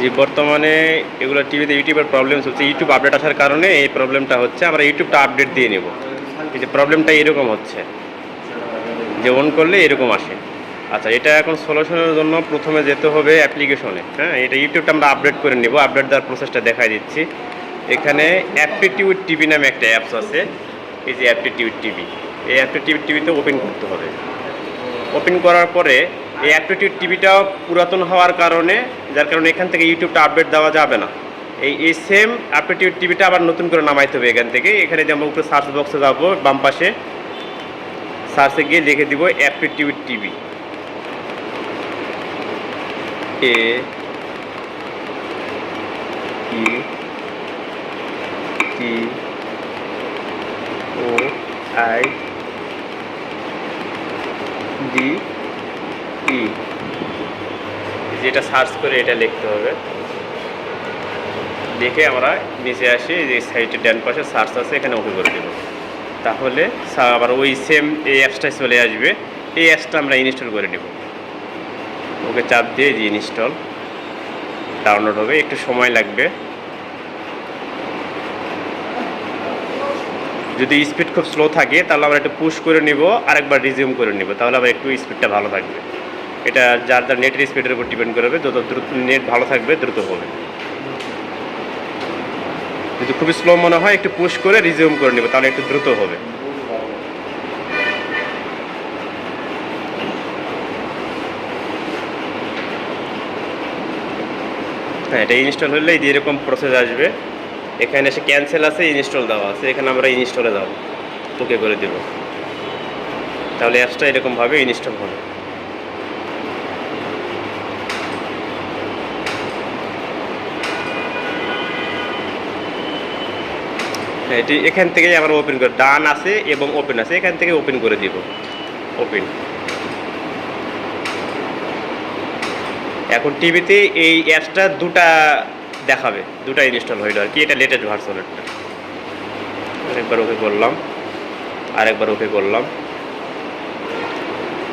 জি, বর্তমানে এগুলো টিভিতে, ইউটিউবের প্রবলেম হচ্ছে। ইউটিউব আপডেট আসার কারণে এই প্রবলেমটা হচ্ছে। আমরা ইউটিউবটা আপডেট দিয়ে নেব। এই যে প্রবলেমটা এরকম হচ্ছে। যে অন করলে এরকম আসে। আচ্ছা এটা এখন সলিউশনের জন্য প্রথমে যেতে হবে অ্যাপ্লিকেশনে হ্যাঁ এটা ইউটিউবটা আমরা আপডেট করে নেব। আপডেট দেওয়ার প্রসেসটা দেখাই দিচ্ছি। এখানে অ্যাপটিটিউড টিভি নামে একটা অ্যাপস আছে। এই যে অ্যাপটিটিউড টিভি এই অ্যাপটিটিউড টিভিতে ওপেন করতে হবে। ওপেন করার পরে এই অ্যাপটিটিউড টিভিটাও পুরাতন হওয়ার কারণে, যার কারণে এখান থেকে ইউটিউবটা আপডেট দেওয়া যাবে না। এই এই সেম অ্যাপটিটিউড টিভিটা আবার নতুন করে নামাইতে হবে এখান থেকে। এখানে যেমন উপরে সার্চ বক্সে যাব, বাম পাশে সার্চে গিয়ে লিখে দিব aptitude TV A T O I D যেটা সার্চ করে এটা লিখতে হবে। লিখে আমরা নিচে আসি, যে সাইটের ডান পাশে সার্চ আছে, এখানে ওকে করে দেবো। তাহলে আবার ওই সেম এই অ্যাপসটাই চলে আসবে। এই অ্যাপসটা আমরা ইনস্টল করে নেব। ওকে চাপ দিয়ে যে ইনস্টল ডাউনলোড হবে। একটু সময় লাগবে। যদি স্পিড খুব স্লো থাকে, তাহলে আমরা একটু পুশ করে নিব, আরেকবার রিজিউম করে নিব। তাহলে আবার একটু স্পিডটা ভালো থাকবে। এটা যার যার নেটের স্পিডের উপর ডিপেন্ড করবে, যত দ্রুত নেট ভালো থাকবে, দ্রুত হবে। যদি খুবই স্লো মনে হয়, একটু পুশ করে রিজিউম করে নিব, তাহলে একটু দ্রুত হবে। হ্যাঁ এটা ইনস্টল হলে এই যে এরকম প্রসেস আসবে। এখানে এসে ক্যান্সেল আছে ইনস্টল দেওয়া আছে। এখানে আমরা ইনস্টলে যাব। ওকে করে দেব। তাহলে অ্যাপসটা এরকমভাবে ইনস্টল হবে। এটি এখান থেকেই আমরা ওপেন করে ডান আছে এবং ওপেন আছে। এখান থেকে ওপেন করে দিব। ওপেন এখন টিভিতে এই অ্যাপসটা দুটা দেখাবে। দুটা ইনস্টল হইল আর কি। এটা লেটেস্ট ভার্সন একটা। আরেকবার ওকে করলাম আরেকবার ওকে করলাম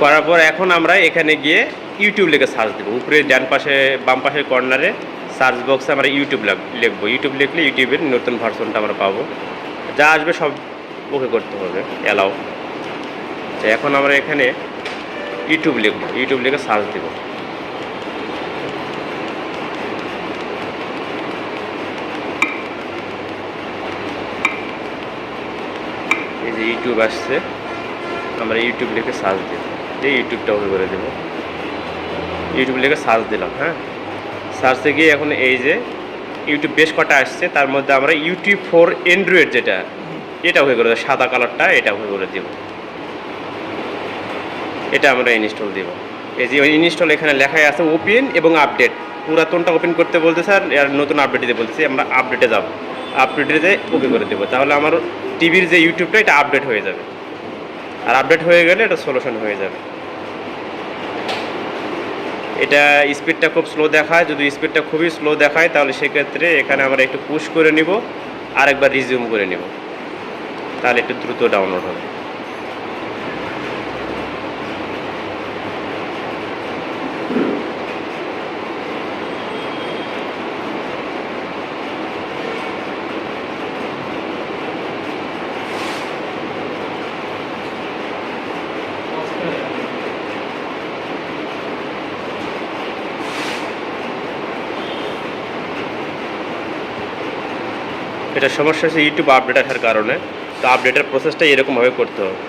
করার পর এখন আমরা এখানে গিয়ে ইউটিউব লিখে সার্চ দেবো। উপরে ডান পাশে, বাম পাশের কর্নারে সার্চ বক্সে আমরা ইউটিউব লিখব। ইউটিউব লিখলে ইউটিউবের নতুন ভার্সনটা আমরা পাবো। যা আসবে সব ওকে করতে হবে অ্যালাও আচ্ছা এখন আমরা এখানে ইউটিউব লিখব। ইউটিউব লিখে সার্চ দেবো। এই যে ইউটিউব আসছে, আমরা ইউটিউব লিখে সার্চ দেব। এই ইউটিউবটা ওকে করে দেবো। ইউটিউব লিখে সার্চ দিলাম হ্যাঁ? সার্চে গিয়ে এখন এই যে ইউটিউব বেশ কটা আসছে, তার মধ্যে আমরা ইউটিউব ফোর অ্যান্ড্রয়েড যেটা, এটা হয়ে করে সাদা কালারটা এটা হয়ে করে দেব। এটা আমরা ইনস্টল দেব। এই যে ইনস্টল এখানে লেখাই আছে ওপেন এবং আপডেট পুরাতনটা ওপেন করতে বলতেছে আর আর নতুন আপডেট দিতে বলতেছে, আমরা আপডেটে যাব। আপডেটে যে ওকে করে দেবো। তাহলে আমার টিভির যে ইউটিউবটা এটা আপডেট হয়ে যাবে। আর আপডেট হয়ে গেলে এটা সলিউশন হয়ে যাবে। এটা স্পিডটা খুব স্লো দেখায়। যদি স্পিডটা খুবই স্লো দেখায়, তাহলে সেক্ষেত্রে এখানে আমরা একটু পুশ করে নিব, আরেকবার রিজিউম করে নিব। তাহলে একটু দ্রুত ডাউনলোড হবে। এটা সমস্যা হচ্ছে ইউটিউব আপডেট আসার কারণে তো আপডেটের প্রসেসটা এরকমভাবে করতে হবে।